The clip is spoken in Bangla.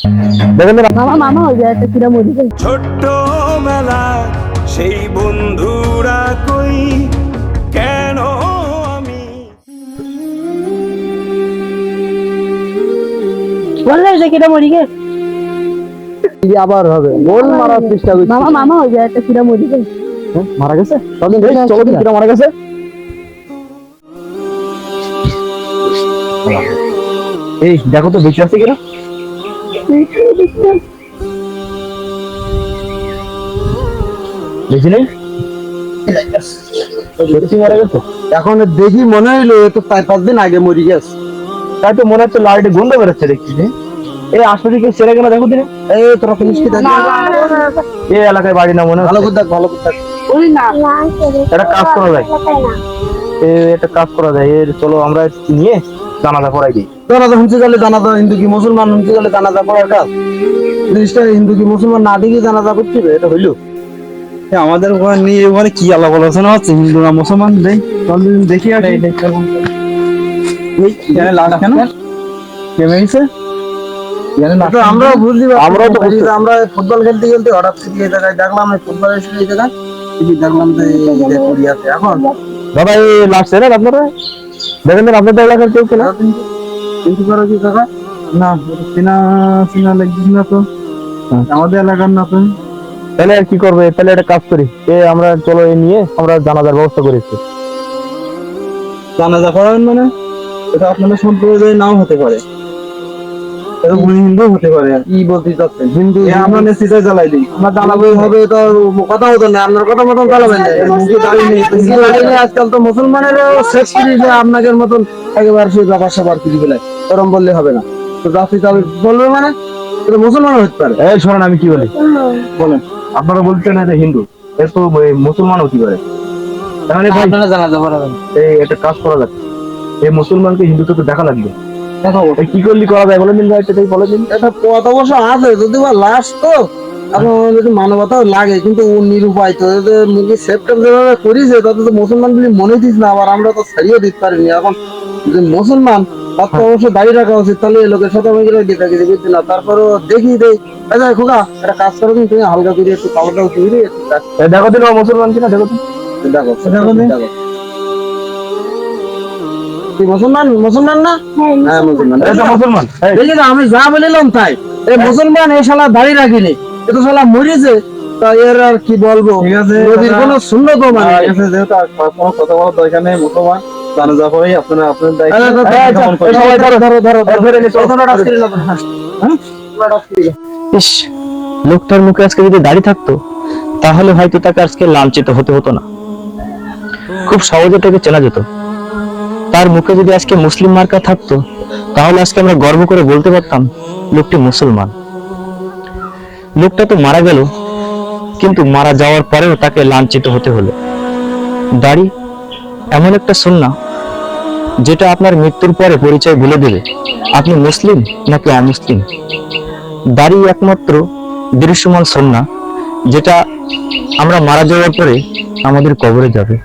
দেখেন মামা মামা ওই জায়গাটা কিরা মরি ছোট্ট মেলা সেই বন্ধুরা কই? কেন আমি? বললে যে কিরা মরি আবার হবে? গোল মারার চেষ্টা করছি। মামা মামা ওই জায়গাটা কিরা মরি গেছে হ্যাঁ, মারা গেছে? এই, চলো দিন, কিরা মারা গেছে। এই দেখো তো বেঁচে আছে কিনা সত্যি মারা গেছে? এখন দেখি মনে হইল এ তো চার পাঁচ দিন আগে মরি গেছে। তাই তো মনে হচ্ছে লাইটে গন্ধ বেরোচ্ছে দেখছি যে। এই আশপাশে কেউ ছেড়ে কেন দেখো দিনে? এই তোরা পুলিশ কি দেখি এই এলাকায় বাড়ি না মনে ভালো করে দেখ ভালো করে দেখ। ওই না। একটা কাজ করা যায়। এ একটা কাজ করা যায়। এর চলো আমরা নিয়ে জানাজা করাই দিই। জানাজা শুনছি গেলে জানাজা হিন্দু কি মুসলমান শুনছি গেলে জানাজা পড়ার কাজ? জিনিসটা হিন্দু কি মুসলমান না দেখি জানাজা করতে হবে এটা হইল। আমাদের ওখানে নিয়ে ওখানে কি আলাপ আলোচনা হচ্ছে? হিন্দু না মুসলমান? দেখ চল দেখি আর আমরা বুঝলি আমরাও তো আমরা ফুটবল খেলতে খেলতে হঠাৎ থেকে এই জায়গায় দেখলাম ফুটবল এসে এই জায়গায় দেখি দেখলাম যে এই যে পড়ে আছে। এখন দাদা এই লাস্ট চেনেন আপনারা দেখেন তো আপনাদের এলাকার কেউ কেনা? কিন্তু করো কি কাকা। না চিনা চিনা লাগছিস না তো। আমাদের এলাকার না তো। তাহলে আর কি করবে? তাহলে একটা কাজ করি। এ আমরা চলো এ নিয়ে আমরা জানাজার ব্যবস্থা করেছি। জানাজা করাবেন মানে? এটা আপনাদের সম্প্রদায় নাও হতে পারে। এটা হিন্দু হতে পারে। কি বলতে চাচ্ছেন। হিন্দু আমরা নেতৃত্বে জ্বালাই দিই। আমরা জ্বালাবোই হবে তো কথা হতো না আপনার কথা মতন জ্বালাবেন না। হিন্দু দাঁড়িয়ে নেই। হিন্দু দাঁড়িয়ে নেই, আজকাল তো মুসলমানেরও শেষ করি যে আপনাদের মতন একেবারে সেই ব্যাপার স্যাপার করে ফেলায় ওরম বললে হবে না। তো জাতি চালু বলবে মানে? মুসলমান হতে পারে। এই শোনেন আমি কি বলি? বলেন। আপনারা বলছেন এটা হিন্দু। এর তো মুসলমান হতে পারে। তাহলে ভাই এই একটা কাজ করা লাগবে এই মুসলমানকে হিন্দুকে তো দেখা লাগবে। দেখো এই কি করলি করা যায় বলে দিন ভাই সেটাই বলে দিন এটা পথ অবশ্য আছে যদি বা লাশ তো এখন যদি লাগে কিন্তু ও নিরুপায় তো মুরগি সেপ্টেম্বর যেভাবে করিছে তাতে তো মুসলমান মনে দিস না আবার আমরা তো ছাড়িয়ে দিতে পারিনি। এখন যে মুসলমান তার তো অবশ্যই দাঁড়িয়ে রাখা উচিত তাহলে এই লোকের সাথে আমি গেলে বুঝছি না? তারপরও দেখি দেই। আচ্ছা খোকা একটা কাজ করো তুমি তুমি হালকা করে একটু কাপড়টা উঠিয়ে দেখো দিন মুসলমান কিনা দেখো দেখো দেখো দেখো কি মুসলমান? মুসলমান না? হ্যাঁ মুসলমান। এটা মুসলমান। এই, না আমি যা বলিলাম তাই। এই মুসলমান এই শালা দাড়ি রাখিনি। এ তো শালা মরিছে। তা এর আর কি বলব? নদীর কোনো শূন্য মানে যেহেতু আর কোনো কথা বলার দরকার নেই মুসলমান। জানা যা করে আপনারা আপনার দায়িত্ব আরে, আরে, এই, যেমন এই, সবাই ধরো ধরো ধরো। ধরো, ধরে। নিয়ে চলো। ইস লোকটার মুখে আজকে যদি দাড়ি থাকতো তাহলে হয়তো তাকে আজকে লাঞ্ছিত হতে হতো না। খুব সহজে তাকে চেনা যেত। তার মুখে যদি আজকে মুসলিম মার্কা থাকতো, তাহলে আজকে আমরা গর্ব করে বলতে পারতাম, লোকটি মুসলমান। লোকটা তো মারা গেল, কিন্তু মারা যাওয়ার পরেও তাকে লাঞ্ছিত হতে হলো। দাড়ি, এমন একটা সুন্না, যেটা আপনার মৃত্যুর পরে পরিচয় বলে দিলে আপনি মুসলিম নাকি অমুসলিম? দাড়ি একমাত্র দৃশ্যমান সন্না, যেটা আমরা মারা যাওয়ার পরে আমাদের কবরে যাবে।